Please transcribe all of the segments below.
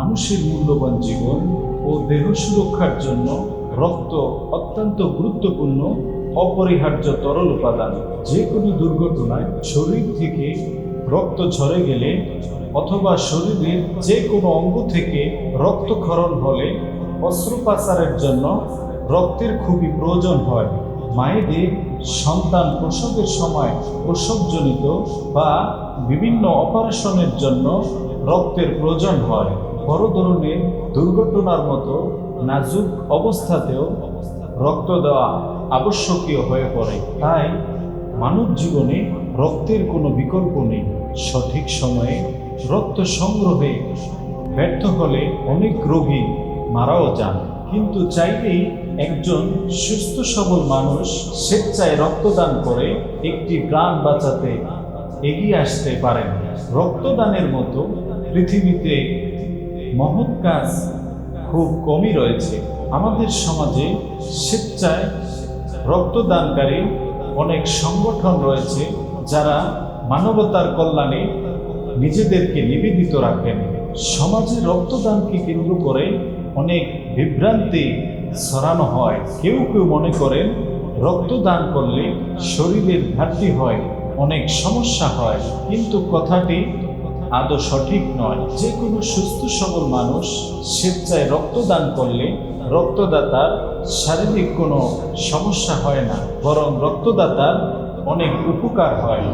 মানুষের মূল্যবান জীবন ও দেহ সুরক্ষার জন্য রক্ত অত্যন্ত গুরুত্বপূর্ণ, অপরিহার্য তরল উপাদান। যে কোনো দুর্ঘটনায় শরীর থেকে রক্ত ঝরে গেলে অথবা শরীরের যে কোনো অঙ্গ থেকে রক্তক্ষরণ হলে অস্ত্রোপাচারের জন্য রক্তের খুবই প্রয়োজন হয়। মায়েদের সন্তান প্রসবের সময় প্রসবজনিত বা বিভিন্ন অপারেশনের জন্য রক্তের প্রয়োজন হয়। বড় ধরনের দুর্ঘটনার মতো নাজুক অবস্থাতেও রক্ত দেওয়া আবশ্যকীয় হয়ে পড়ে। তাই মানব জীবনে রক্তের কোনো বিকল্প নেই। সঠিক সময়ে রক্ত সংগ্রহে ব্যর্থ হলে অনেক রোগী মারাও যান। কিন্তু চাইলেই একজন সুস্থ সবল মানুষ স্বেচ্ছায় রক্তদান করে একটি প্রাণ বাঁচাতে এগিয়ে আসতে পারেন। রক্তদানের মতো পৃথিবীতে মহৎ কাজ খুব কমই রয়েছে। আমাদের সমাজে স্বেচ্ছায় রক্তদানকারী অনেক সংগঠন রয়েছে যারা মানবতার কল্যাণে নিজেদেরকে নিবেদিত রাখেন। সমাজে রক্তদানকে কেন্দ্র করে অনেক বিভ্রান্তি ছড়ানো হয়। কেউ কেউ মনে করেন রক্তদান করলে শরীরের ঘাটতি হয়, অনেক সমস্যা হয়। কিন্তু কথাটি আদৌ সঠিক নয়। যে কোনো সুস্থ সবল মানুষ স্বেচ্ছায় রক্তদান করলে রক্তদাতার শারীরিক কোনো সমস্যা হয় না, বরং রক্তদাতার অনেক উপকার হয়।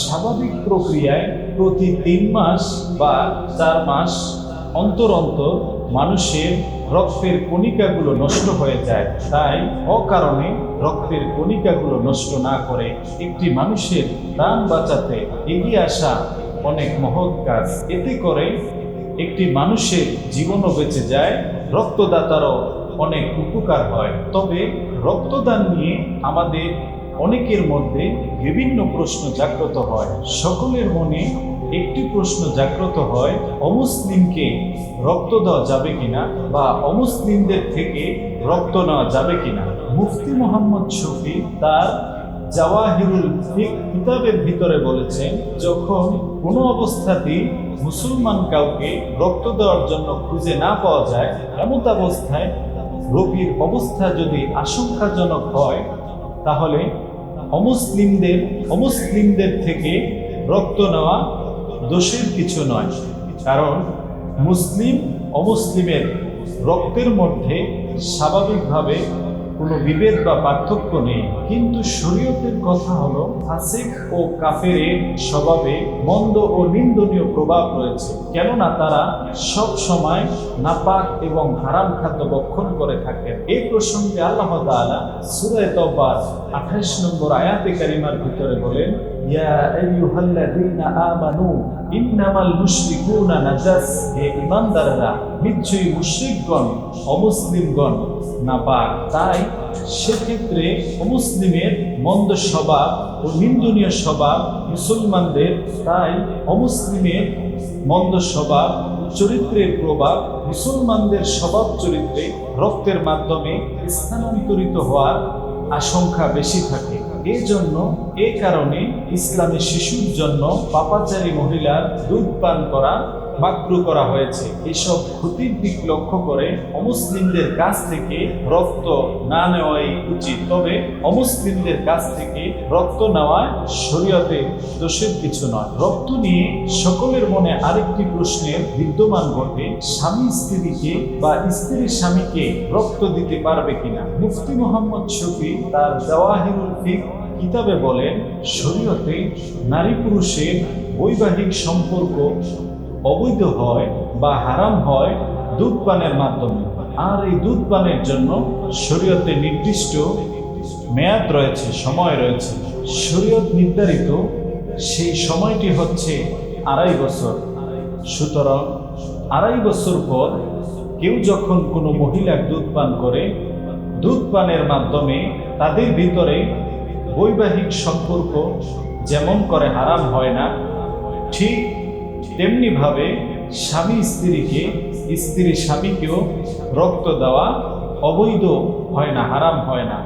স্বাভাবিক প্রক্রিয়ায় প্রতি তিন মাস বা চার মাস অন্তর অন্তর মানুষের রক্তের কণিকাগুলো নষ্ট হয়ে যায়। তাই অকারণে রক্তের কণিকাগুলো নষ্ট না করে একটি মানুষের প্রাণ বাঁচাতে এগিয়ে আসা অনেক মহৎ কাজ। এতে করে একটি মানুষের জীবনও বেঁচে যায়, রক্তদাতারও অনেক উপকার হয়। তবে রক্তদান নিয়ে আমাদের অনেকের মধ্যে বিভিন্ন প্রশ্ন জাগ্রত হয়। সকলের মনে একটি প্রশ্ন জাগ্রত হয়, অমুসলিমকে রক্ত দেওয়া যাবে কিনা বা অমুসলিমদের থেকে রক্ত নেওয়া যাবে কিনা? মুফতি মোহাম্মদ শফি তার জাওয়াহিরুল ফিক কিতাবের ভিতরে বলেছেন যখন কোনো অবস্থাতেই মুসলমান কাউকে রক্ত দেওয়ার জন্য খুঁজে না পাওয়া যায় এমত অবস্থায় রোগীর অবস্থা যদি আশঙ্কাজনক হয়, তাহলে অমুসলিমদের অমুসলিমদের থেকে রক্ত নেওয়া দোষের কিছু নয়। কারণ মুসলিম অমুসলিমের রক্তের মধ্যে স্বাভাবিকভাবে কোনো বিভেদ বা পার্থক্য নেই। কিন্তু শরীয়তের কথা হলো, ফাসিক ও কাফেরের স্বভাবে মন্দ ও নিন্দনীয় প্রভাব রয়েছে। কেননা তারা সব সময় নাপাক এবং হারাম খাদ্য বক্ষণ করে থাকেন। এই প্রসঙ্গে আল্লাহ তালা সুরায় তব্বার আঠাশ নম্বর আয়াতে কারিমার ভিতরে বলেন ইয়া আইয়ুহাল্লাযীনা আমানু ইন্নামাল মুশরিকুনা নাজাস হে ঈমানদাররা নিশ্চয়ই মুশরিকগণ অমুসলিমগণ নাপাক। তাই সেক্ষেত্রে অমুসলিমের মন্দ স্বভাব ও নিন্দনীয় স্বভাব মুসলমানদের, তাই অমুসলিমের মন্দ স্বভাব চরিত্রের প্রভাব মুসলমানদের স্বভাব চরিত্রে রক্তের মাধ্যমে স্থানান্তরিত হওয়ার আশঙ্কা বেশি থাকে। এই জন্য এই কারণে ইসলামী শিশুর জন্য পাপাচারী মহিলার দুধ পান করা মাকরু করা হয়েছে। এসব ক্ষতির দিক লক্ষ্য করে অমুসলিমদের কাছ থেকে রক্ত না নেওয়াই উচিত। তবে অমুসলিমদের কাছ থেকে রক্ত নেওয়া শরীয়তে দোষের কিছু নয়। রক্ত নিয়ে সকলের মনে আরেকটি প্রশ্নের বিদ্যমান ঘটে, স্বামী স্ত্রীকে বা স্ত্রীর স্বামীকে রক্ত দিতে পারবে কিনা? মুফতি মোহাম্মদ শফি তার জওয়াহিরুল ফিক কিতাবে বলেন, শরীয়তে নারী পুরুষের বৈবাহিক সম্পর্ক অবৈধ হয় বা হারাম হয় দুধ পানের মাধ্যমে। আর এই দুধ পানের জন্য শরীয়তে নির্দিষ্ট মেয়াদ রয়েছে, সময় রয়েছে। শরীয়ত নির্ধারিত সেই সময়টি হচ্ছে আড়াই বছর। সুতরাং আড়াই বছর পর কেউ যখন কোনো মহিলার দুধ পান করে দুধ পানের মাধ্যমে তাদের ভিতরে বৈবাহিক সম্পর্ক যেমন করে হারাম হয় না, ঠিক তেমনিভাবে স্বামী স্ত্রীকে স্ত্রী স্বামীকেও রক্ত দেওয়া অবৈধ হয় না হারাম হয় না।